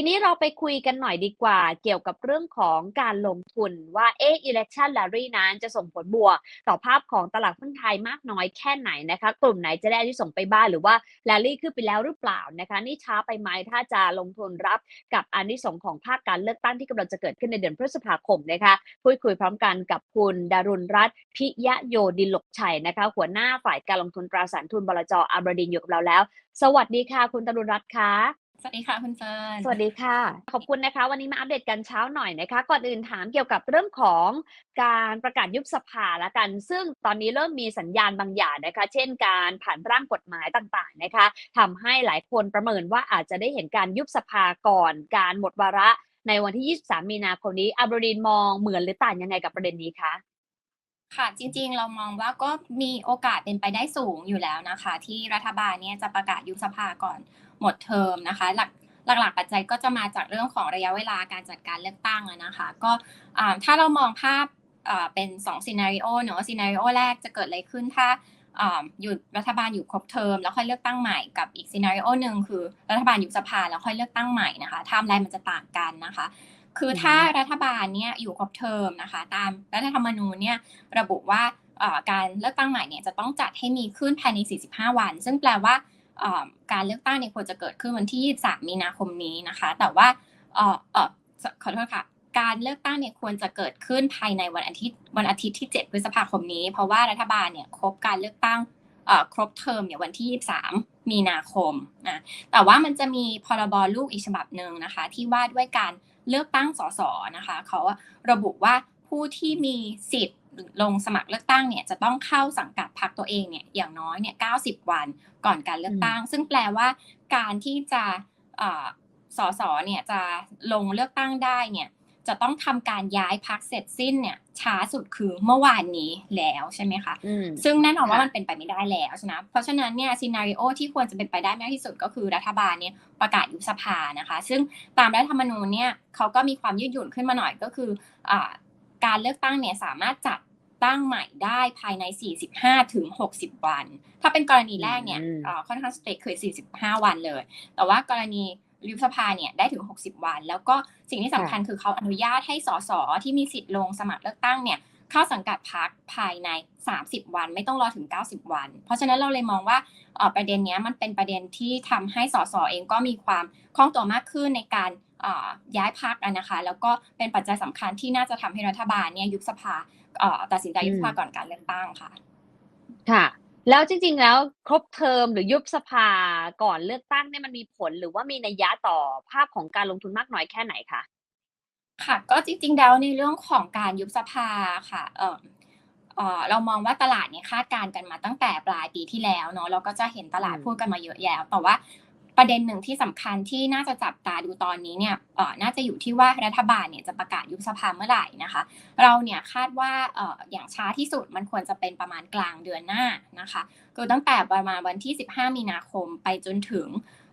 ทีนี้เราไปคุยกันหน่อยดีกว่า เกี่ยวกับเรื่องของการลงทุนว่าเอ๊ะ election rally นั้นจะส่งผลบวก ต่อภาพของตลาดหุ้นไทยมากน้อยแค่ไหนนะคะ กลุ่มไหนจะได้อานิสงส์ไปบ้างหรือว่า rally ขึ้นไปแล้วหรือเปล่านะคะ นี่ช้าไปไหมถ้าจะลงทุนรับกับอานิสงส์ของภาคการเลือกตั้งที่กำลังจะเกิดขึ้นในเดือนพฤษภาคมนะคะพูดคุยพร้อมกันกับคุณดารุณรัตน์พิยะโยดินหลกชัยนะคะ หัวหน้าฝ่ายการลงทุนตราสารทุนบลจอาบรดินอยู่กับเราแล้ว สวัสดีค่ะ คุณดารุณรัตน์ค่ะ สวัสดีค่ะคุณเฟิร์น สวัสดีค่ะ ขอบคุณนะคะ วันนี้มาอัปเดตกันเช้าหน่อยนะคะ ก่อนอื่นถามเกี่ยวกับเรื่องของการประกาศยุบสภาละกัน ซึ่งตอนนี้เริ่มมีสัญญาณบางอย่างนะคะ เช่นการผ่านร่างกฎหมายต่างๆนะคะทำให้หลายคนประเมินว่าอาจจะได้เห็นการยุบสภาก่อนการหมดวาระในวันที่ 23 มีนาคมนี้อับรินมองเหมือนหรือต่างยังไงกับประเด็นนี้คะค่ะจริงๆ เรามองว่าก็มีโอกาสเป็นไปได้สูงอยู่แล้วนะคะ ที่รัฐบาลเนี่ยจะประกาศยุบสภาก่อน หมดเทอมนะคะ หลักหลักๆปัจจัยก็จะมาจากเรื่องของระยะเวลาการจัดการเลือกตั้งอะนะคะ ก็อ่าถ้าเรามองภาพอ่าเป็น2ซีนารีโอเนอะซีนารีโอแรกจะเกิดอะไรขึ้นถ้าอ่าอยู่รัฐบาลอยู่ครบเทอมแล้วค่อยเลือกตั้งใหม่กับอีกซีนารีโอหนึ่งคือรัฐบาลยุบสภาแล้วค่อยเลือกตั้งใหม่นะคะไทม์ไลน์มันจะต่างกันนะคะ คือถ้ารัฐบาลเนี่ยอยู่ครบเทอมนะคะ ตามรัฐธรรมนูญเนี่ยระบุว่าเอ่อการเลือกตั้งใหม่เนี่ยจะต้องจัดให้มีขึ้นภายใน 45 วัน ซึ่งแปลว่าเอ่อ การเลือกตั้งเนี่ยควรจะเกิดขึ้นวันที่ 23 มีนาคมนี้นะคะ แต่ว่าออขอโทษค่ะ การเลือกตั้งเนี่ยควรจะเกิดขึ้นภายในวันอาทิตย์วันอาทิตย์ที่ 7 พฤษภาคมนี้ เพราะว่ารัฐบาลเนี่ยครบการเลือกตั้งครบเทอมเนี่ยวันที่ 23 มีนาคมนะแต่ว่ามันจะมีพรบลูกอีกฉบับหนึ่งนะคะ ที่ว่าด้วยการเลือกตั้งสสนะคะเขาระบุว่าผู้ที่มีสิทธิ์ ลงสมัครเลือกตั้งเนี่ยจะต้องเข้าสังกัดพรรคตัวเองเนี่ยอย่างน้อยเนี่ย90วันก่อนการเลือกตั้ง ซึ่งแปลว่าการที่จะเอ่อสสเนี่ยจะลงเลือกตั้งได้เนี่ยจะต้องทำการย้ายพักเสร็จสิ้นเนี่ยช้าสุดคือเมื่อวานนี้แล้วใช่ไหมคะอืมซึ่งแน่นอนว่าค่ะมันเป็นไปไม่ได้แล้วใช่ไหมเพราะฉะนั้นเนี่ยซีนารีโอที่ควรจะเป็นไปได้มากที่สุดก็คือรัฐบาลเนี่ยประกาศยุบสภานะคะ ซึ่งตามรัฐธรรมนูญเนี่ยเขาก็มีความยืดหยุ่นขึ้นมาหน่อยก็คืออ่าการเลือกตั้งเนี่ยสามารถจัด ตั้งใหม่ได้ภายใน 45ถึง60 วัน ถ้าเป็นกรณีแรกเนี่ยอืมเอ่อค่อนข้างสเตรทคือ 45 วันเลย แต่ว่ากรณียุบสภาเนี่ยได้ถึง 60 วัน แล้วก็สิ่งที่สำคัญคือเขาอนุญาตให้สสที่มีสิทธิ์ลงสมัครเลือกตั้งเนี่ยเข้าสังกัดพักภายใน 30 วัน ไม่ต้องรอถึง 90 วัน เพราะฉะนั้นเราเลยมองว่าเอ่อประเด็นเนี้ยมันเป็นประเด็นที่ทำให้สสเองก็มีความคล่องตัวมากขึ้นในการเอ่อย้ายพักนะคะ แล้วก็เป็นปัจจัยสำคัญที่น่าจะทำให้รัฐบาลเนี่ยยุบสภาเอ่อ ตัดสินใจยุบสภาก่อนการเลือกตั้งค่ะ ค่ะ แล้วจริง ๆ แล้วครบเทอมหรือยุบสภาก่อนเลือกตั้งเนี่ยมันมีผลหรือว่ามีนัยยะต่อภาพของการลงทุนมากน้อยแค่ไหนคะค่ะ ก็จริง ๆ แล้วในเรื่องของการยุบสภาค่ะ เออเออเรามองว่าตลาดเนี่ยคาดการณ์กันมาตั้งแต่ปลายปีที่แล้วเนาะเราก็จะเห็นตลาดอืมพูดกันมาเยอะแยะแต่ว่า ประเด็นหนึ่งที่สำคัญที่น่าจะจับตาดูตอนนี้เนี่ยเออน่าจะอยู่ที่ว่ารัฐบาลเนี่ยจะประกาศยุบสภาเมื่อไหร่นะคะ เราเนี่ยคาดว่าเอออย่างช้าที่สุดมันควรจะเป็นประมาณกลางเดือนหน้านะคะคือตั้งแต่ประมาณวันที่ 15 มีนาคมไปจนถึง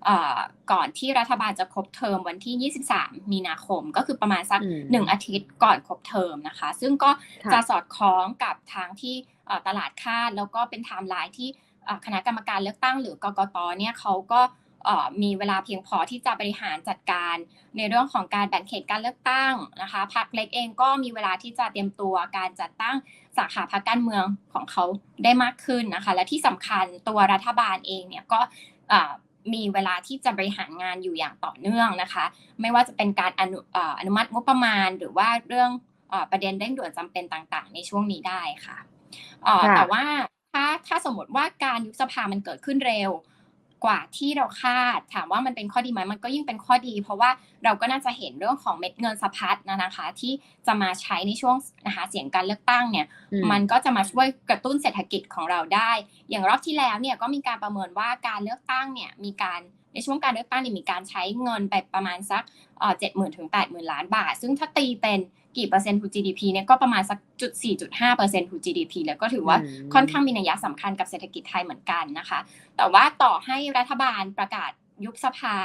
เอ่อก่อนที่รัฐบาลจะครบเทอมวันที่ 23 มีนาคม ก็คือประมาณสักอืมหนึ่งอาทิตย์ก่อนครบเทอมนะคะ ซึ่งก็ค่ะจะสอดคล้องกับทางที่เอ่อตลาดคาดแล้วก็เป็นไทม์ไลน์ที่เอ่อคณะกรรมการเลือกตั้งหรือกกตเนี่ยเขาก็เอ่อ มีเวลาเพียงพอที่จะบริหารจัดการในเรื่องของการแบ่งเขตการเลือกตั้งนะคะพรรคเล็กเองก็มีเวลาที่จะเตรียมตัวการจัดตั้งสาขาพรรคการเมืองของเขาได้มากขึ้นนะคะ และที่สำคัญตัวรัฐบาลเองเนี่ยก็เอ่อมีเวลาที่จะบริหารงานอยู่อย่างต่อเนื่องนะคะ ไม่ว่าจะเป็นการอนุเอ่ออนุมัติงบประมาณ หรือว่าเรื่องเอ่อประเด็นเร่งด่วนจำเป็นต่างๆ ในช่วงนี้ได้ค่ะเอ่อค่ะแต่ว่าถ้าถ้าสมมติว่าการยุบสภามันเกิดขึ้นเร็ว กว่าที่เราคาด ถามว่ามันเป็นข้อดีไหมมันก็ยิ่งเป็นข้อดี เพราะว่าเราก็น่าจะเห็นเรื่องของเม็ดเงินสะพัดนะนะคะ ที่จะมาใช้ในช่วงหาเสียงการเลือกตั้งเนี่ยอืมมันก็จะมาช่วยกระตุ้นเศรษฐกิจของเราได้ อย่างรอบที่แล้วเนี่ยก็มีการประเมินว่าการเลือกตั้งเนี่ยมีการในช่วงการเลือกตั้งเนี่ยมีการใช้เงินไปประมาณสักเจ็ดหมื่นถึงแปดหมื่นล้านบาท ซึ่งถ้าตีเป็น กี่เปอร์เซ็นต์ทู GDP เนี่ยก็ประมาณสักจุดสี่จุดห้าเปอร์เซ็นต์ทู GDP แล้วก็ถือว่าอืมค่อนข้างมีนัยสำคัญกับเศรษฐกิจไทยเหมือนกันนะคะ แต่ว่าต่อให้รัฐบาลประกาศยุบสภา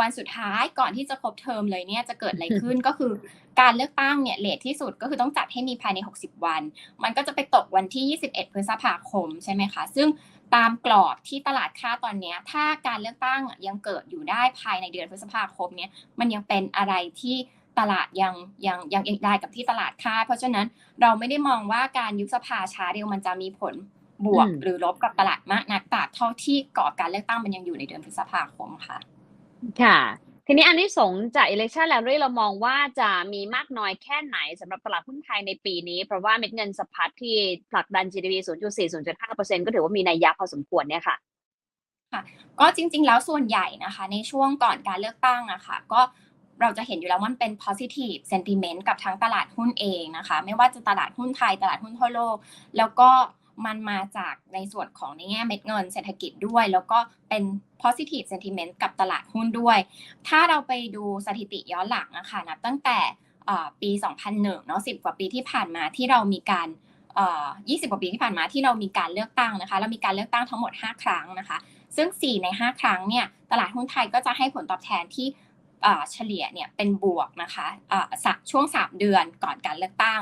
วันสุดท้ายก่อนที่จะครบเทอมเลยเนี่ยจะเกิดอะไรขึ้นก็คือการเลือกตั้งเนี่ยเลทที่สุดก็คือต้องจัดให้มีภายใน 60 วัน มันก็จะไปตกวันที่ 21 พฤษภาคมใช่ไหมคะ ซึ่งตามกรอบที่ตลาดค่าตอนเนี้ยถ้าการเลือกตั้งยังเกิดอยู่ได้ภายในเดือนพฤษภาคมเนี้ยมันยังเป็นอะไรที่ ตลาดยังยังยังเอกได้กับที่ตลาดคาดเพราะฉะนั้นเราไม่ได้มองว่าการยุบสภาช้าเร็วมันจะมีผลบวกอืมหรือลบกับตลาดมากนักตราบเท่าที่กรอบการเลือกตั้งมันยังอยู่ในเดือนพฤษภาคมค่ะ ค่ะ ทีนี้อันนี้สงส์จาก election rally เรามองว่าจะมีมากน้อยแค่ไหนสำหรับตลาดหุ้นไทยในปีนี้ เพราะว่าเม็ดเงินสะพัดที่ผลักดัน GDP 0.4 0.5%ก็ถือว่ามีนัยยะพอสมควรเนี่ยค่ะก็จริง ๆ แล้วส่วนใหญ่นะคะ ในช่วงก่อนการเลือกตั้งอะค่ะ ก็ เราจะเห็นอยู่แล้วว่ามันเป็น positive sentiment กับทั้งตลาดหุ้นเองนะคะ ไม่ว่าจะตลาดหุ้นไทยตลาดหุ้นทั่วโลก แล้วก็มันมาจากในส่วนของในแง่เม็ดเงินเศรษฐกิจด้วย แล้วก็เป็น positive sentiment กับตลาดหุ้นด้วย ถ้าเราไปดูสถิติย้อนหลังนะคะนับตั้งแต่เอ่อปี 2001เนาะ10 กว่าปีที่ผ่านมาที่เรามีการเอ่อ20 กว่าปีที่ผ่านมาที่เรามีการเลือกตั้งนะคะ เรามีการเลือกตั้งทั้งหมด 5 ครั้งนะคะ ซึ่ง 4 ใน 5 ครั้งเนี่ย ตลาดหุ้นไทยก็จะให้ผลตอบแทนที่ เอ่อเฉลี่ยเนี่ยเป็นบวกนะคะเอ่อสักช่วง 3 เดือนก่อนการเลือกตั้ง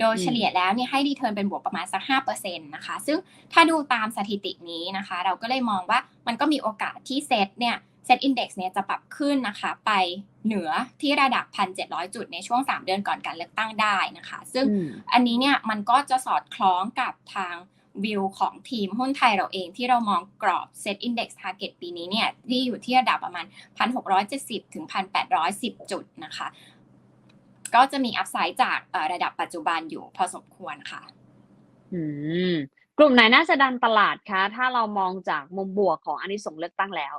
โดยอืมเฉลี่ยแล้วเนี่ยให้รีเทิร์นเป็นบวกประมาณสัก5%นะคะ ซึ่งถ้าดูตามสถิตินี้นะคะ เราก็เลยมองว่ามันก็มีโอกาสที่เซ็ตเนี่ยเซ็ตอินดี x เนี่ยจะปรับขึ้นนะคะไปเหนือที่ระดับ 1,700 จุดในช่วง 3 เดือนก่อนการเลือกตั้งได้นะคะ ซึ่งอืมอันนี้เนี่ยมันก็จะสอดคล้องกับทาง วิวของทีมหุ้นไทยเราเองที่เรามองกรอบ Set Index Target ปีนี้เนี่ยที่อยู่ที่ระดับประมาณ 1,670 ถึง 1,810 จุดนะคะ ก็จะมีอัพไซด์จากเอ่อระดับปัจจุบันอยู่พอสมควรค่ะ อืม กลุ่มไหนน่าจะดันตลาดคะ ถ้าเรามองจากมุมบวกของอันนี้ส่งส์เลือกตั้งแล้ว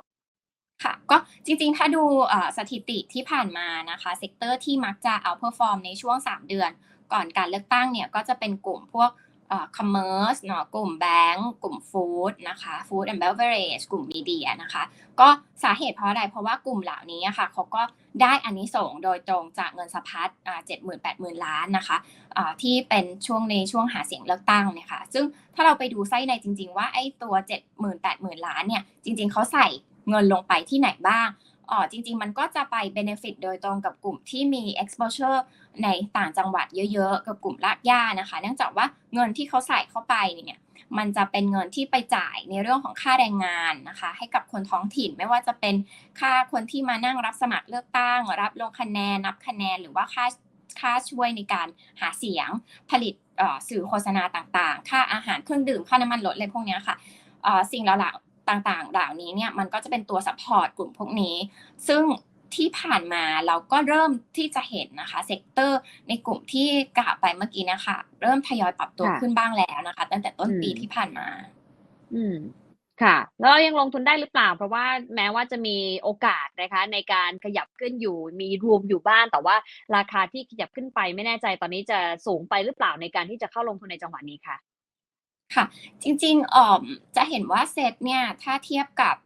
ค่ะก็จริงๆ ถ้าดูเอ่อสถิติที่ผ่านมานะคะเซกเตอร์ที่มักจะ outperform ในช่วง 3 เดือน ก่อนการเลือกตั้งเนี่ยก็จะเป็นกลุ่มพวก เอ่อ commerce เนาะกลุ่มแบงก์กลุ่ม food นะคะ food and beverage กลุ่ม media นะคะ ก็สาเหตุเพราะอะไร เพราะว่ากลุ่มเหล่านี้อะค่ะเขาก็ได้อันนี้ส่งโดยตรงจากเงินสะพัดเจ็ดหมื่นแปดหมื่นล้านนะคะอ่าที่เป็นช่วงในช่วงหาเสียงเลือกตั้งเนี่ยค่ะซึ่งถ้าเราไปดูไส้ในจริง ๆ ว่าไอ้ตัวเจ็ดหมื่นแปดหมื่นล้านเนี่ยจริง ๆเขาใส่เงินลงไปที่ไหนบ้างอ๋อจริง ๆ มันก็จะไป benefit โดยตรงกับกลุ่มที่มี exposure ในต่างจังหวัดเยอะๆ กับกลุ่มลากย่านะคะ เนื่องจากว่าเงินที่เขาใส่เข้าไปเนี่ยมันจะเป็นเงินที่ไปจ่ายในเรื่องของค่าแรงงานนะคะ ให้กับคนท้องถิ่นไม่ว่าจะเป็นค่าคนที่มานั่งรับสมัครเลือกตั้ง รับลงคะแนนนับคะแนนหรือว่าค่าค่าช่วยในการหาเสียงผลิตสื่อโฆษณาต่างๆ ค่าอาหารเครื่องดื่มค่าน้ำมันรถอะไรพวกนี้ค่ะสิ่งเหล่าต่างๆ เหล่านี้เนี่ยมันก็จะเป็นตัวซัพพอร์ตกลุ่มพวกนี้ ซึ่ง ที่ผ่านมาเราก็เริ่มที่จะเห็นนะคะเซกเตอร์ในกลุ่มที่กล่าวไปเมื่อกี้นะคะเริ่มทยอยปรับตัวค่ะขึ้นบ้างแล้วนะคะ ตั้งแต่ต้นปีอืมที่ผ่านมา อืมค่ะ แล้วเรายังลงทุนได้หรือเปล่า เพราะว่าแม้ว่าจะมีโอกาสนะคะ ในการขยับขึ้นอยู่มีรวมอยู่บ้าน แต่ว่าราคาที่ขยับขึ้นไปไม่แน่ใจตอนนี้จะสูงไปหรือเปล่าในการที่จะเข้าลงทุนในจังหวะนี้ค่ะค่ะ จริงๆอ่อมจะเห็นว่าเซตเนี่ยถ้าเทียบกับเอ่อ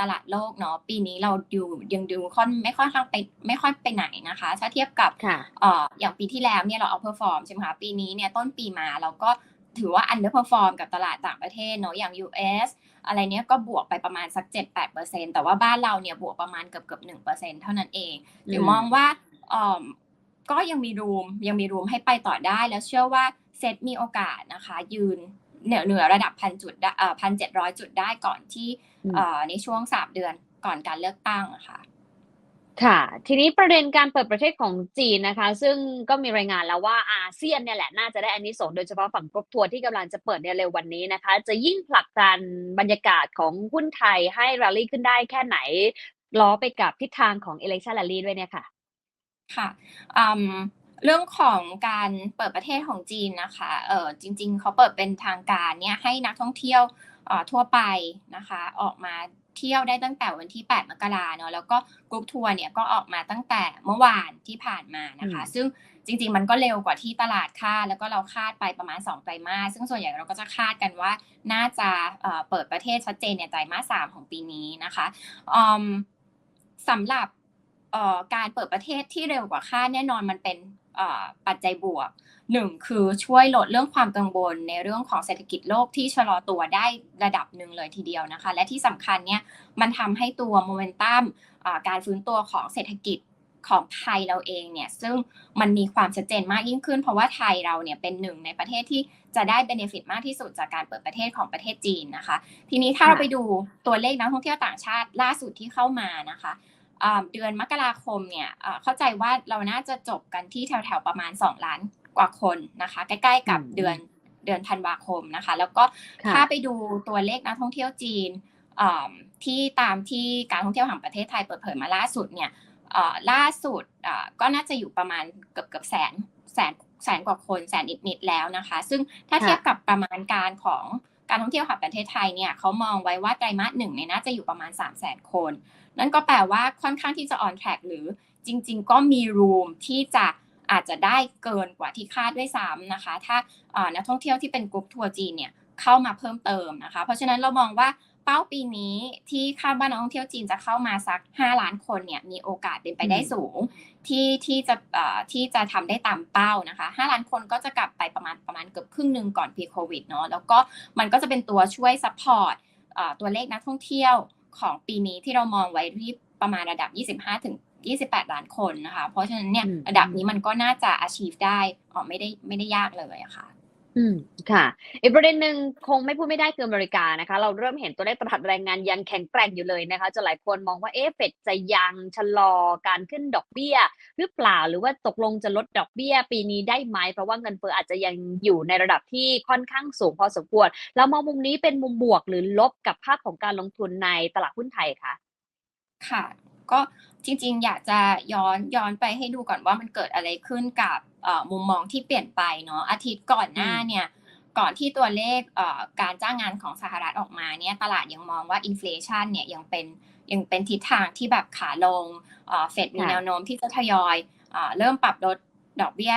ตลาดโลกเนาะปีนี้เราดูยังดูค่อนไม่ค่อนข้างไปไม่ค่อยไปไหนนะคะ ถ้าเทียบกับค่ะเอ่ออย่างปีที่แล้วเนี่ยเราเอาเพอร์ฟอร์มใช่ไหมคะปีนี้เนี่ยต้นปีมาเราก็ถือว่าอันเดอร์เพอร์ฟอร์มกับตลาดต่างประเทศเนาะอย่าง US อะไรเนี้ยก็บวกไปประมาณสัก 7-8%แต่ว่าบ้านเราเนี่ยบวกประมาณเกือบเกือบ1%เท่านั้นเองหรือมองว่าเอ่อก็ยังมีรูมยังมีรูมให้ไปต่อได้แล้วเชื่อว่าเซตมีโอกาสนะคะ ยืนเหนือเหนือระดับพันจุดได้เอ่อพันเจ็ดร้อยจุดได้ก่อนที่อืมเอ่อ ในช่วงสามเดือนก่อนการเลือกตั้งอะค่ะค่ะ ทีนี้ประเด็นการเปิดประเทศของจีนนะคะ ซึ่งก็มีรายงานแล้วว่าอาเซียนเนี่ยแหละน่าจะได้อันนี้ส่งส์โดยเฉพาะฝั่งกรุ๊ปทัวร์ที่กำลังจะเปิดในเร็ววันนี้นะคะ จะยิ่งผลักดันบรรยากาศของหุ้นไทยให้ร a ลลี่ขึ้นได้แค่ไหน ล้อไปกับทิศทางของ election rally ด้วยเนี่ยค่ะ ค่ะอืมเรื่องของการเปิดประเทศของจีนนะคะ เออจริง ๆ เขาเปิดเป็นทางการเนี่ยให้นักท่องเที่ยวเอ่อ ทั่วไปนะคะออกมาเที่ยวได้ตั้งแต่วันที่ 8 มกราเนาะแล้วก็กรุ๊ปทัวร์เนี่ยก็ออกมาตั้งแต่เมื่อวานที่ผ่านมานะคะอืมซึ่งจริง ๆ มันก็เร็วกว่าที่ตลาดคาดแล้วก็เราคาดไปประมาณ 2 ไตรมาสซึ่งส่วนใหญ่เราก็จะคาดกันว่าน่าจะเอ่อเปิดประเทศชัดเจนในไตรมาส3ของปีนี้นะคะอืมสำหรับเอ่อการเปิดประเทศที่เร็วกว่าคาดแน่นอนมันเป็นเอ่อ ปัจจัยบวกหนึ่งคือช่วยลดเรื่องความกังวลในเรื่องของเศรษฐกิจโลกที่ชะลอตัวได้ระดับหนึ่งเลยทีเดียวนะคะ และที่สำคัญเนี่ยมันทำให้ตัวโมเมนตัมการฟื้นตัวของเศรษฐกิจของไทยเราเองเนี่ยซึ่งมันมีความชัดเจนมากยิ่งขึ้น เพราะว่าไทยเราเนี่ยเป็นหนึ่งในประเทศที่จะได้เบนฟิตมากที่สุดจากการเปิดประเทศของประเทศจีนนะคะ ทีนี้ถ้าเราไปดูตัวเลขนักท่องเที่ยวต่างชาติล่าสุดที่เข้ามานะคะ เดือนมกราคมเนี่ยอ่าเข้าใจว่าเราน่าจะจบกันที่แถวๆประมาณ 2 ล้านกว่าคนนะคะ ใกล้ๆกับอืมเดือนเดือนธันวาคมนะคะ แล้วก็ค่ะถ้าไปดูตัวเลขนักท่องเที่ยวจีนอ่าที่ตามที่การท่องเที่ยวแห่งประเทศไทยเปิดเผยมาล่าสุดเนี่ยอ่าล่าสุดอ่าก็น่าจะอยู่ประมาณเกือบเกือบแสนแสนแสนกว่าคนแสนนิดๆแล้วนะคะ ซึ่งถ้าค่ะเทียบกับประมาณการของการท่องเที่ยวแห่งประเทศไทยเนี่ยเขามองไว้ว่าไตรมาสหนึ่งเนี่ยน่าจะอยู่ประมาณ3 0 0 0 0 0 คน นั่นก็แปลว่าค่อนข้างที่จะ on track หรือจริง ๆ ก็มี room ที่จะอาจจะได้เกินกว่าที่คาดด้วยซ้ำนะคะ ถ้านักท่องเที่ยวที่เป็นกลุ่มทัวร์จีนเนี่ยเข้ามาเพิ่มเติมนะคะ เพราะฉะนั้นเรามองว่าเป้าปีนี้ที่คาดว่านักท่องเที่ยวจีนจะเข้ามาสัก 5 ล้านคนเนี่ยมีโอกาสเป็นไปได้สูง ที่ที่จะที่จะทำได้ตามเป้านะคะ 5 ล้านคนก็จะกลับไปประมาณประมาณเกือบครึ่งหนึ่งก่อนพีโควิดเนาะแล้วก็มันก็จะเป็นตัวช่วยซัพพอร์ตตัวเลขนักท่องเที่ยว ของปีนี้ที่เรามองไว้ที่ประมาณระดับ 25 ถึง 28 ล้านคนนะคะ เพราะฉะนั้นเนี่ยอืมระดับนี้มันก็น่าจะ achieve ได้อ๋อไม่ได้ไม่ได้ยากเลยอะค่ะ อืมค่ะอีกประเด็นหนึ่งคงไม่พูดไม่ได้คืออเมริกานะคะ เราเริ่มเห็นตัวเลขตลาดแรงงานยังแข็งแกร่งอยู่เลยนะคะจนหลายคนมองว่าเอ๊ะเฟดจะยังชะลอการขึ้นดอกเบี้ย หรือเปล่าหรือว่าตกลงจะลดดอกเบี้ย ปีนี้ได้ไหมเพราะว่าเงินเฟ้ออาจจะยังอยู่ในระดับที่ค่อนข้างสูงพอสมควรแล้วมองมุมนี้เป็นมุมบวกหรือลบกับภาพของการลงทุนในตลาดหุ้นไทยคะค่ะ ก็ จริงๆ อยากจะย้อนย้อนไปให้ดูก่อนว่ามันเกิดอะไรขึ้นกับเอ่อมุมมองที่เปลี่ยนไปเนาะอาทิตย์ก่อนหน้าอืมเนี่ยก่อนที่ตัวเลขเอ่อการจ้างงานของสหรัฐออกมาเนี่ยตลาดยังมองว่าอินฟล t ชันเนี่ยยังเป็นยังเป็นทิศทางที่แบบขาลงเอ่อเฟดมีค่ะแนวโน้มที่จะทยอยเอ่อเริ่มปรับลดดอกเบี้ย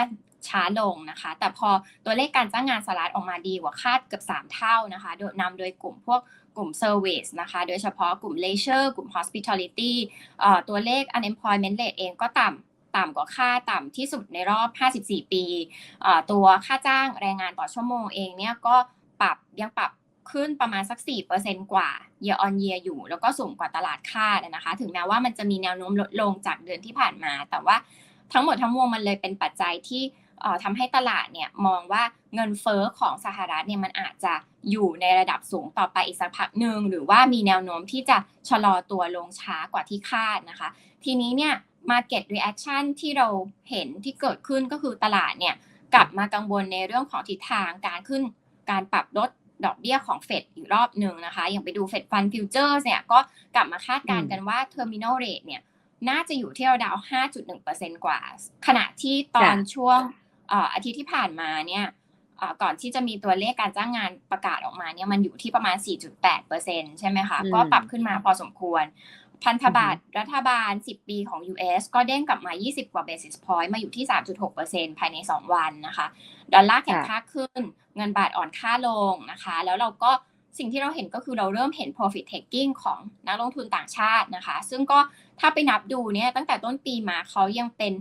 ช้าลงนะคะ แต่พอตัวเลขการจ้างงานสหรัฐออกมาดีกว่าคาดเกือบ 3 เท่านะคะ โดยนำโดยกลุ่มพวก กลุ่ม Service นะคะ โดยเฉพาะกลุ่ม Leisure กลุ่ม Hospitality ตัวเลข unemployment rate เองก็ต่ำต่ำกว่าค่าต่ำที่สุดในรอบ 54 ปี ตัวค่าจ้างแรงงานต่อชั่วโมงเองเนี่ยก็ปรับยังปรับขึ้นประมาณสัก 4%กว่า year on year อยู่ แล้วก็สูงกว่าตลาดคาดนะคะ ถึงแม้ว่ามันจะมีแนวโน้มลดลงจากเดือนที่ผ่านมา แต่ว่าทั้งหมดทั้งมวลมันเลยเป็นปัจจัยที่ ทำให้ตลาดเนี่ยมองว่าเงินเฟ้อของสหรัฐเนี่ยมันอาจจะอยู่ในระดับสูงต่อไปอีกสักพักหนึ่งหรือว่ามีแนวโน้มที่จะชะลอตัวลงช้ากว่าที่คาดนะคะ ทีนี้เนี่ย market reaction ที่เราเห็นที่เกิดขึ้นก็คือตลาดเนี่ยกลับมากังวลในเรื่องของทิศทางการขึ้นการปรับลดดอกเบี้ยของเฟดอีกรอบหนึ่งนะคะ อย่างไปดูเฟดฟันฟิวเจอร์เนี่ยก็กลับมาคาดการณ์กันว่า terminal rate เนี่ยน่าจะอยู่ที่ราวๆ5.1%กว่า ขณะที่ตอนช่วง อ่ออาทิตย์ที่ผ่านมาเนี่ยเอ่อก่อนที่จะมีตัวเลขการจ้างงานประกาศออกมาเนี่ยมันอยู่ที่ประมาณ 4.8%ใช่ไหมคะอืมก็ปรับขึ้นมาพอสมควร พันธบัตรรัฐบาล 10 ปีของ US ก็เด้งกลับมา 20 กว่า basis point มาอยู่ที่ 3.6%ภายใน 2 วันนะคะ ดอลลาร์แข็งค่าขึ้น เงินบาทอ่อนค่าลงนะคะ แล้วเราก็สิ่งที่เราเห็นก็คือเราเริ่มเห็น profit taking ของนักลงทุนต่างชาตินะคะ ซึ่งก็ถ้าไปนับดูเนี่ยตั้งแต่ต้นปีมาเขายังเป็น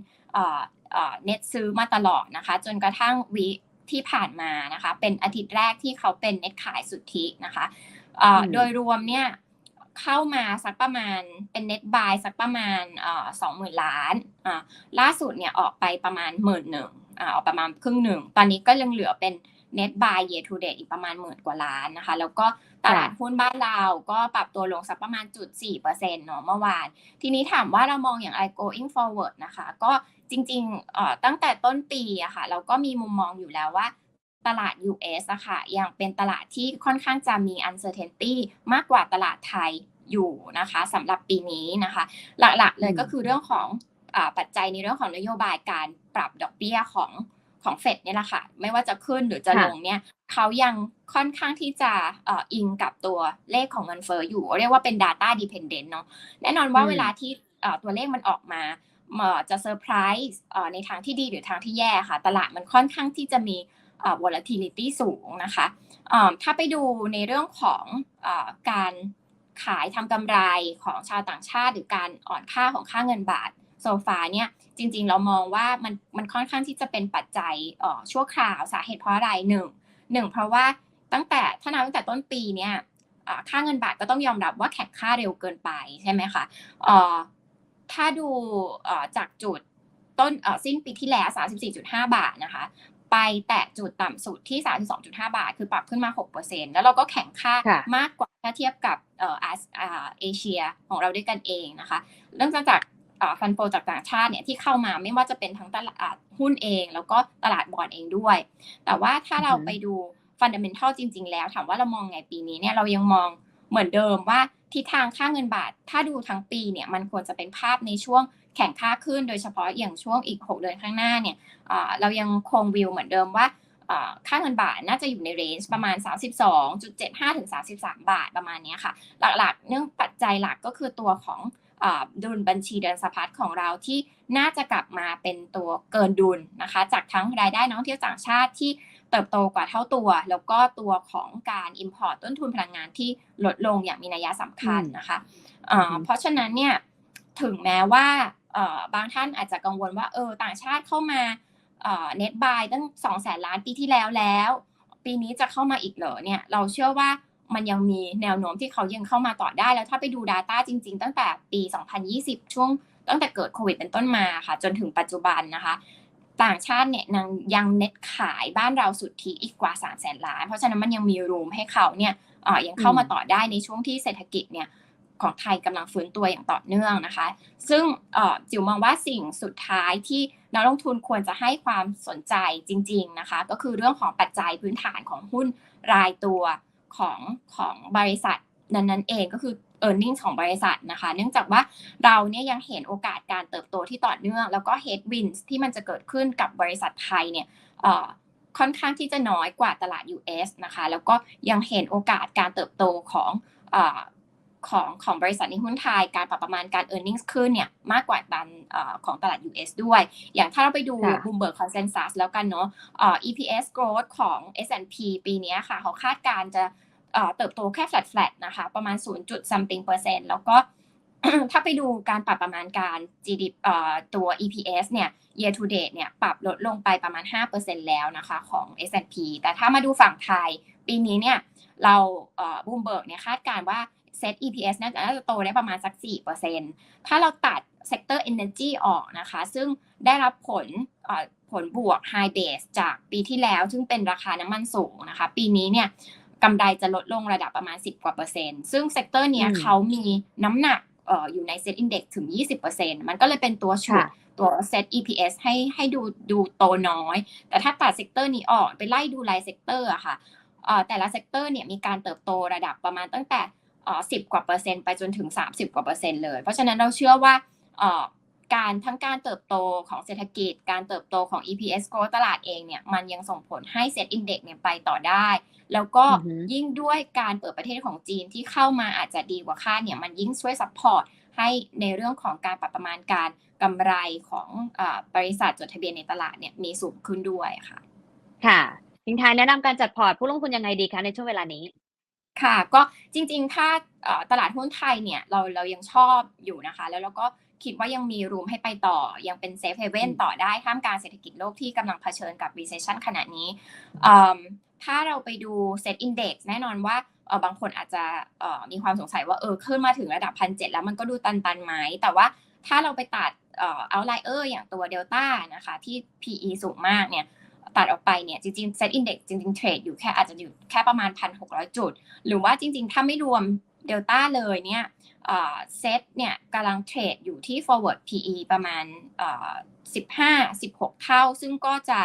เอ่อเอ่อ net ซื้อมาตลอดนะคะ จนกระทั่งวีที่ผ่านมานะคะ เป็นอาทิตย์แรกที่เขาเป็น net ขายสุทธินะคะเอ่ออืมโดยรวมเนี่ยเข้ามาสักประมาณเป็น net buy สักประมาณสองหมื่นล้านอ่าล่าสุดเนี่ยออกไปประมาณหมื่นหนึ่งอ่าออกประมาณครึ่งหนึ่ง ตอนนี้ก็ยังเหลือเป็น net buy year to date อีกประมาณหมื่นกว่าล้านนะคะ แล้วก็ตลาดหุ้นบ้านเราก็ปรับตัวลงสักประมาณจุดสี่เปอร์เซ็นต์เนาะเมื่อวาน ทีนี้ถามว่าเรามองอย่างไร going forward นะคะ ก็ จริงๆเอ่อตั้งแต่ต้นปีอะค่ะเราก็มีมุมมองอยู่แล้วว่าตลาด US อะค่ะยังเป็นตลาดที่ค่อนข้างจะมี uncertainty มากกว่าตลาดไทยอยู่นะคะสำหรับปีนี้นะคะ หลักๆเลยอืมก็คือเรื่องของอาปัจจัยในเรื่องของนโยบายการปรับดอกเบี้ยของของเฟดเนี่ยแหละค่ะ ไม่ว่าจะขึ้นหรือจะลงเนี่ยเขายังค่อนข้างที่จะเอ่ออิงกับตัวเลขของเงินเฟ้ออยู่ เรียกว่าเป็น data dependent เนาะแน่นอนว่าอืมเวลาที่เอ่อตัวเลขมันออกมาเอ่อ จะเซอร์ไพรส์ในทางที่ดีหรือทางที่แย่ค่ะ ตลาดมันค่อนข้างที่จะมี volatility สูงนะคะถ้าไปดูในเรื่องของอการขายทำกำไรของชาวต่างชาติ หรือการอ่อนค่าของค่าเงินบาทโซฟาเนี่ยจริงๆ เรามองว่ามันมันค่อนข้างที่จะเป็นปัจจัยชั่วคราวสาเหตุเพราะอะไรหนึ่งหนึ่งเพราะว่าตั้งแต่ถ้านับตั้งแต่ต้นปีเนี่ยค่าเงินบาทก็ต้องยอมรับว่าแข็งค่าเร็วเกินไปใช่ไหมคะเอ่อ ถ้าดูเอ่อจากจุดต้นเอ่อสิ้นปีที่แล้ว 34.5 บาทนะคะ ไปแตะจุดต่ำสุดที่ 32.5 บาท คือปรับขึ้นมา 6%แล้วเราก็แข่งค่าค่ะมากกว่าถ้าเทียบกับเอ่ออาอ่าเอเชียของเราด้วยกันเองนะคะ เรื่องจากเอ่อฟันโฟจากต่างชาติเนี่ยที่เข้ามาไม่ว่าจะเป็นทั้งตลาดหุ้นเอง แล้วก็ตลาดบอลเองด้วย แต่ว่าถ้าเราอือฮึไปดูฟันเดเมนทัลจริง ๆ แล้ว ถามว่าเรามองไงปีนี้เนี่ยเรายังมองเหมือนเดิมว่า ทิศทางค่าเงินบาท ถ้าดูทั้งปีเนี่ยมันควรจะเป็นภาพในช่วงแข่งค่าขึ้น โดยเฉพาะอย่างช่วงอีก 6 เดือนข้างหน้าเนี่ยเรายังคงวิวเหมือนเดิมว่าค่าเงินบาทน่าจะอยู่ในเรนจ์ประมาณ 32.75 ถึง 33 บาทประมาณเนี้ยค่ะ หลักๆ เนื่องปัจจัยหลักก็คือตัวของอดุลบัญชีเดินสะพัดของเราที่น่าจะกลับมาเป็นตัวเกินดุลนะคะ จากทั้งรายได้นักท่องเที่ยวต่างชาติที่ เติบโตกว่าเท่าตัว แล้วก็ตัวของการ Import ต้นทุนพลังงานที่ลดลงอย่างมีนัยสำคัญนะคะเอ่ออืมเพราะฉะนั้นเนี่ยถึงแม้ว่าเอ่อบางท่านอาจจะกังวลว่าเออต่างชาติเข้ามาเน็ตบายตั้ง2 0 0แสนล้านปีที่แล้วแล้ว ปีนี้จะเข้ามาอีกเหรอเนี่ยเราเชื่อว่ามันยังมีแนวโน้มที่เขายังเข้ามาต่อได้แล้วถ้าไปดู Data จริง ๆ ตั้งแต่ปี 2020 ช่วงตั้งแต่เกิดโควิดเป็นต้นมาค่ะ จนถึงปัจจุบันนะคะ ต่างชาติเนี่ยยังยังเน็ตขายบ้านเราสุทธิอีกกว่า3 0 0แสนล้าน เพราะฉะนั้นมันยังมีรูมให้เขาเนี่ยเอ่อยังเข้ามาต่อได้ในช่วงที่เศรษฐกิจเนี่ยของไทยกำลังฟื้นตัวอย่างต่อเนื่องนะคะ ซึ่งจิ๋วมองว่าสิ่งสุดท้ายที่นักลงทุนควรจะให้ความสนใจจริง ๆนะคะ ก็คือเรื่องของปัจจัยพื้นฐานของหุ้นรายตัวของของบริษัทนั้นๆเองก็คือ e a r n i n g ของบริษัทนะคะ เนื่องจากว่าเราเนี่ยยังเห็นโอกาสการเติบโตที่ต่อเนื่อง แล้วก็ headwinds ที่มันจะเกิดขึ้นกับบริษัทไทยเนี่ยเอ่อค่อนข้างที่จะน้อยกว่าตลาด US นะคะ แล้วก็ยังเห็นโอกาสการเติบโตของเอ่อของของบริษัทในหุ้นไทย การปรับประมาณการ e a r n i n g ็ขึ้นเนี่ยมากกว่าตันเอ่อของตลาด US ด้วย อย่างถ้าเราไปดูค่ะ Bloomberg Consensus แล้วกันเนาะเอ่อ EPS growth ของ S&P ปีเนี้ยค่ะ เขาคาดการณ์จะ เติบโตแค่ flat flat นะคะ ประมาณ0 something เปอร์เซ็นต์แล้วก็ถ้าไปดูการปรับประมาณการ GDP ตัว EPS เนี่ย year to date เนี่ยปรับลดลงไปประมาณ 5%แล้วนะคะของ S&P แต่ถ้ามาดูฝั่งไทย ปีนี้เนี่ยเราเอ่อ Bloomberg เนี่ยคาดการว่า Set EPS น่าจะโตได้ประมาณสัก 4%ถ้าเราตัด Sector Energy ออกนะคะ ซึ่งได้รับผลผลบวก High Base จากปีที่แล้ว ซึ่งเป็นราคาน้ำมันสูงนะคะ ปีนี้เนี่ย กำไรจะลดลงระดับประมาณ 10 กว่าเปอร์เซ็นต์ ซึ่งเซกเตอร์เนี้ยอืมเขามีน้ำหนักเอ่ออยู่ใน Set Index ถึง 20%มันก็เลยเป็นตัวฉุดค่ะตัว Set EPS ให้ให้ดูดูโตน้อย แต่ถ้าตัดเซกเตอร์นี้ออกไปไล่ดูรายเซกเตอร์อะค่ะเอ่อแต่ละเซกเตอร์เนี่ยมีการเติบโตระดับประมาณตั้งแต่เอ่อ10กว่าเปอร์เซ็นต์ไปจนถึง 30 กว่าเปอร์เซ็นต์เลย เพราะฉะนั้นเราเชื่อว่าเอ่อ การทั้งการเติบโตของเศรษฐกิจ การเติบโตของ EPS growth ตลาดเองเนี่ยมันยังส่งผลให้ Set Index เนี่ยไปต่อได้ แล้วก็อือฮึยิ่งด้วยการเปิดประเทศของจีนที่เข้ามาอาจจะดีกว่าคาดเนี่ยมันยิ่งช่วยซัพพอร์ตให้ในเรื่องของการปรับประมาณการกำไรของเออบริษัทจดทะเบียนในตลาดเนี่ยมีสูงขึ้นด้วยค่ะ ค่ะทิ้งท้ายแนะนำการจัดพอร์ตผู้ลงทุนยังไงดีคะในช่วงเวลานี้ค่ะก็จริงๆ ถ้าเอ่อตลาดหุ้นไทยเนี่ยเราเรายังชอบอยู่นะคะ แล้วเราก็ คิดว่ายังมีรูมให้ไปต่อ ยังเป็นเซฟเฮเว่นอืมต่อได้ท่ามกลางเศรษฐกิจโลกที่กำลังเผชิญกับ recession ขณะนี้เอิ่มถ้าเราไปดู set index แน่นอนว่าเอ่อบางคนอาจจะเอ่อมีความสงสัยว่าเออขึ้นมาถึงระดับพันเแล้วมันก็ดูตันๆไหมแต่ว่าถ้าเราไปตัดเอ่อ outlier อย่างตัว delta นะคะที่ PE สูงมากเนี่ยตัดออกไปเนี่ยจริงๆ set index จริงๆเทรดอยู่แค่อาจจะอยู่แค่ประมาณ 1,600 จุด หรือว่าจริงๆ ถ้าไม่รวม เดลต้าเลยเนี่ยเซตเนี่ยกำลังเทรดอยู่ที่ forward PE ประมาณ 15 16 เท่า ซึ่งก็จะ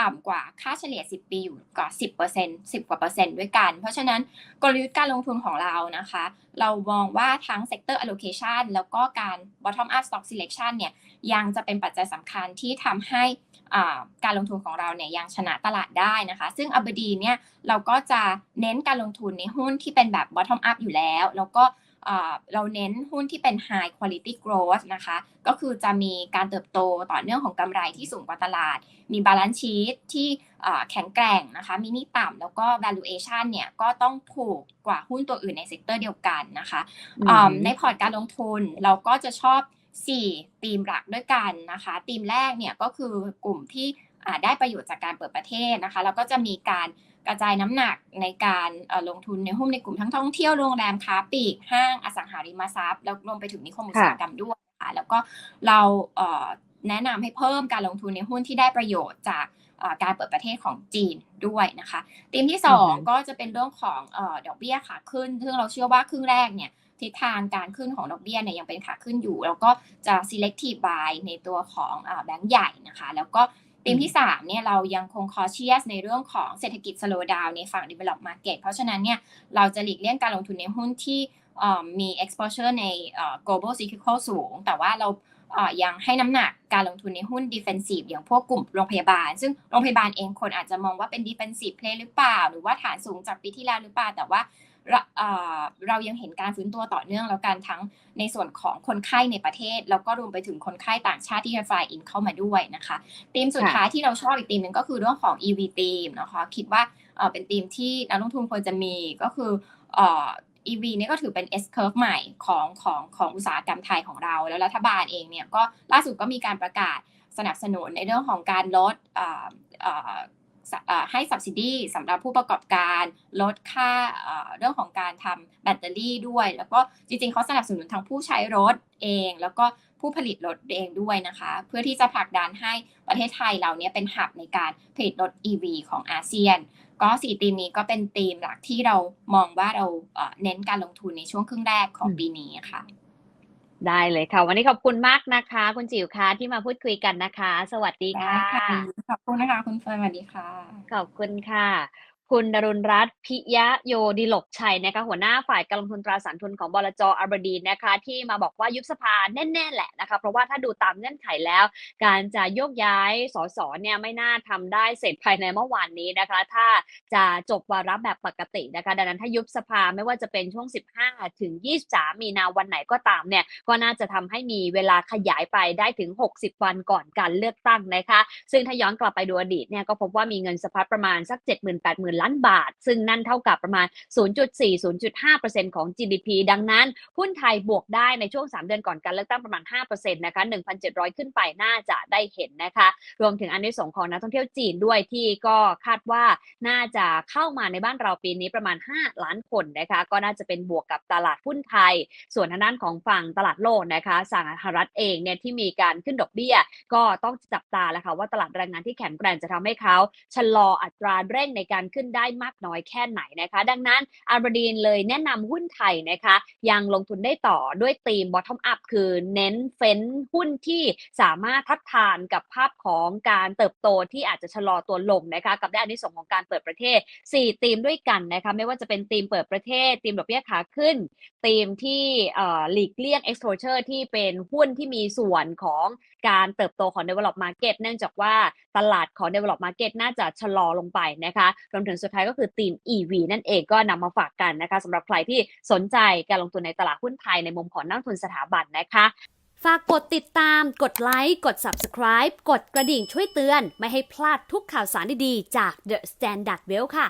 ต่ำกว่าค่าเฉลี่ย 10 ปีอยู่กว่า 10% 10 กว่าเปอร์เซ็นต์ด้วยกัน เพราะฉะนั้นกลยุทธ์การลงทุนของเรานะคะ เรามองว่าทั้ง sector allocation แล้วก็การ bottom up stock selection เนี่ยยังจะเป็นปัจจัยสำคัญที่ทำให้ การลงทุนของเราเนี่ยยังชนะตลาดได้นะคะ ซึ่งอับดีเนี่ยเราก็จะเน้นการลงทุนในหุ้นที่เป็นแบบ bottom up อยู่แล้ว แล้วก็อ่าเราเน้นหุ้นที่เป็น high quality growth นะคะ ก็คือจะมีการเติบโตต่อเนื่องของกำไรที่สูงกว่าตลาด มี balance sheet ที่อ่าแข็งแกร่งนะคะ มีหนี้ต่ำแล้วก็ valuation เนี่ยก็ต้องถูกกว่าหุ้นตัวอื่นในเซกเตอร์เดียวกันนะคะอืมอ่าในพอร์ตการลงทุนเราก็จะชอบ 4ธีมหลักด้วยกันนะคะธีมแรกเนี่ยก็คือกลุ่มที่อ่าได้ประโยชน์จากการเปิดประเทศนะคะแล้วก็จะมีการกระจายน้ำหนักในการเอ่อลงทุนในหุ้นในกลุ่มทั้งท่องเที่ยวโรงแรมค้าปลีกห้างอสังหาริมทรัพย์แล้วรวมไปถึงนิคมอุตสาหกรรมด้วยนะคะค่ะแล้วก็เราเอ่อแนะนำให้เพิ่มการลงทุนในหุ้นที่ได้ประโยชน์จากเอ่อการเปิดประเทศของจีนด้วยนะคะธีมที่อือฮึ2ก็จะเป็นเรื่องของเอ่อดอกเบี้ยขาขึ้น ซึ่งเราเชื่อว่าครึ่งแรกเนี่ย ทิศทางการขึ้นของดอกเบี้ยเนี่ยยังเป็นขาขึ้นอยู่ แล้วก็จะ selective buy ในตัวของแบงก์ใหญ่นะคะ แล้วก็ธีมที่3เนี่ยเรายังคง cautious ในเรื่องของเศรษฐกิจ slow down ในฝั่ง develop market เพราะฉะนั้นเนี่ยเราจะหลีกเลี่ยงการลงทุนในหุ้นที่มี exposure ใน global cyclical สูง แต่ว่าเรายังให้น้ำหนักการลงทุนในหุ้น defensive อย่างพวกกลุ่มโรงพยาบาล ซึ่งโรงพยาบาลเองคนอาจจะมองว่าเป็น defensive play หรือเปล่า หรือว่าฐานสูงจากปีที่แล้วหรือเปล่า แต่ว่า เราเอ่อเรายังเห็นการฟื้นตัวต่อเนื่องแล้วกันทั้งในส่วนของคนไข้ในประเทศ แล้วก็รวมไปถึงคนไข้ต่างชาติที่จะ fly in เข้ามาด้วยนะคะธีมสุดค่ะท้ายที่เราชอบอีกธีมหนึ่งก็คือเรื่องของ EV ธีมนะคะคิดว่าเอ่อเป็นธีมที่นักลงทุนควรจะมีก็คือเอ่อ EV เนี่ยก็ถือเป็น S curve ใหม่ของของของอุตสาหกรรมไทยของเรา แล้วรัฐบาลเองเนี่ยก็ล่าสุดก็มีการประกาศสนับสนุนในเรื่องของการลด เอ่อเอ่อสเอ่อให้ subsidy สำหรับผู้ประกอบการลดค่าเอ่อเรื่องของการทำแบตเตอรี่ด้วย แล้วก็จริงๆเขาสนับสนุนทั้งผู้ใช้รถเอง แล้วก็ผู้ผลิตรถเองด้วยนะคะ เพื่อที่จะผลักดันให้ประเทศไทยเราเนี่ยเป็นหับในการผลิตรถ EV ของอาเซียน ก็สี่ธีมนี้ก็เป็นธีมหลักที่เรามองว่าเราเอ่อเน้นการลงทุนในช่วงครึ่งแรกของอืมปีนี้ค่ะ ได้เลยค่ะ วันนี้ขอบคุณมากนะคะ คุณจิ๋วค่ะที่มาพูดคุยกันนะคะ สวัสดีได้ค่ะค่ะ ขอบคุณนะคะ คุณเฟิร์นสวัสดีค่ะ ขอบคุณค่ะ คุณดรุณรัตน์พิยะโยดิลกชัยนะคะหัวหน้าฝ่ายการลงทุนตราสารทุนของบลจอาบดีนนะคะ ที่มาบอกว่ายุบสภาแน่ ๆ แหละนะคะ เพราะว่าถ้าดูตามเงื่อนไขแล้ว การจะโยกย้ายสสเนี่ยไม่น่าทำได้เสร็จภายในเมื่อวานนี้นะคะ ถ้าจะจบวาระแบบปกตินะคะ ดังนั้นถ้ายุบสภาไม่ว่าจะเป็นช่วง 15 ถึง 23 มีนาวันไหนก็ตามเนี่ยก็น่าจะทำให้มีเวลาขยายไปได้ถึง 60 วันก่อนการเลือกตั้งนะคะ ซึ่งถ้าย้อนกลับไปดูอดีตเนี่ยก็พบว่ามีเงินสะพัดประมาณสัก 7 8 0 0 0 0ล้านบาท ซึ่งนั่นเท่ากับประมาณ 0.4-0.5%ของ GDP ดังนั้นหุ้นไทยบวกได้ในช่วง 3 เดือนก่อนการเลือกตั้งประมาณ 5%นะคะ1,700 ขึ้นไปน่าจะได้เห็นนะคะ รวมถึงอันที่สงของนักท่องเที่ยวจีนด้วยที่ก็คาดว่าน่าจะเข้ามาในบ้านเราปีนี้ประมาณ 5 ล้านคนนะคะ ก็น่าจะเป็นบวกกับตลาดหุ้นไทย ส่วนทางด้านของฝั่งตลาดโลกนะคะสหรัฐเองเนี่ยที่มีการขึ้นดอกเบี้ย ก็ต้องจับตาแล้วค่ะว่าตลาดแรงงานที่แข็งแกร่งจะทำให้เขาชะลออัตราเร่งในการขึ้นได้มากน้อยแค่ไหนนะคะ ดังนั้นอาร์บดีนเลยแนะนำหุ้นไทยนะคะ ยังลงทุนได้ต่อด้วยธีม bottom up คือเน้นเฟ้นหุ้นที่สามารถทัดทานกับภาพของการเติบโตที่อาจจะชะลอตัวลงนะคะกับได้อานิสงของการเปิดประเทศ 4 ธีมด้วยกันนะคะไม่ว่าจะเป็นธีมเปิดประเทศธีมดอกเบี้ยขาขึ้นธีมที่หลีกเลี่ยง exposure ที่เป็นหุ้นที่มีส่วนของการเติบโตของ develop market เนื่องจากว่าตลาดของ develop market น่าจะชะลอลงไปนะคะรวมถึงสุดท้ายก็คือธีม EV นั่นเองก็นำมาฝากกันนะคะสำหรับใครที่สนใจการลงทุนในตลาดหุ้นไทยในมุมของนักทุนสถาบันนะคะฝากกดติดตาม กดไลค์ กด Subscribe กดกระดิ่งช่วยเตือน ไม่ให้พลาดทุกข่าวสารดีๆ จาก The Standard Well ค่ะ